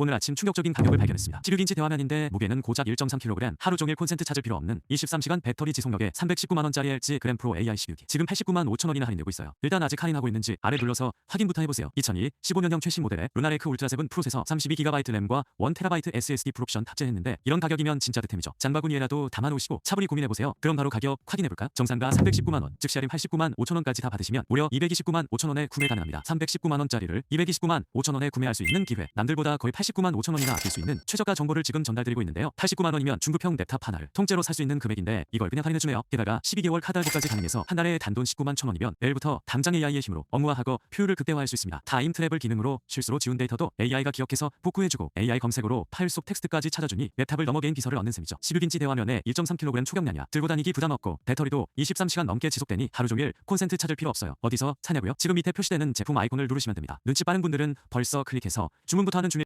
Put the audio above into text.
오늘 아침 충격적인 가격을 발견했습니다. 16인치 대화면인데 무게는 고작 1.3kg, 하루 종일 콘센트 찾을 필요 없는 23시간 배터리 지속력에 319만 원짜리 LG 그램 프로 AI 12기. 지금 89만 5천 원이나 할인되고 있어요. 일단 아직 할인하고 있는지 아래 눌러서 확인부터 해보세요. 2002 15년형 최신 모델의 루나레이크 울트라 7 프로세서 32GB 램과 1TB SSD 프로옵션 탑재했는데 이런 가격이면 진짜 득템이죠. 장바구니에라도 담아놓으시고 차분히 고민해보세요. 그럼 바로 가격 확인해볼까? 정상가 319만 원, 즉시 할인 89만 5천 원까지 다 받으시면 무려 229만 5천 원에 구매 가능합니다. 319만 원짜리를 229만 5천 원에 구매할 수 있는 기회. 남들보다 거의 89만 5천 원이나 아낄 수 있는 최저가 정보를 지금 전달드리고 있는데요. 89만 원이면 중급형 랩탑 하나를 통째로 살 수 있는 금액인데 이걸 그냥 할인해주네요. 게다가 12개월 카드 할부까지 가능해서 한 달에 단돈 19만 천 원이면 내일부터 당장 AI의 힘으로 업무화하고 효율을 극대화할 수 있습니다. 타임 트래블 기능으로 실수로 지운 데이터도 AI가 기억해서 복구해주고 AI 검색으로 파일 속 텍스트까지 찾아주니 랩탑을 넘어 개인 비서를 얻는 셈이죠. 16인치 대화면에 1.3kg 초경량이야. 들고 다니기 부담 없고 배터리도 23시간 넘게 지속되니 하루 종일 콘센트 찾을 필요 없어요. 어디서 사냐고요? 지금 밑에 표시되는 제품 아이콘을 누르시면 됩니다. 눈치 빠른 분들은 벌써 클릭해서 주문부터 하는 중에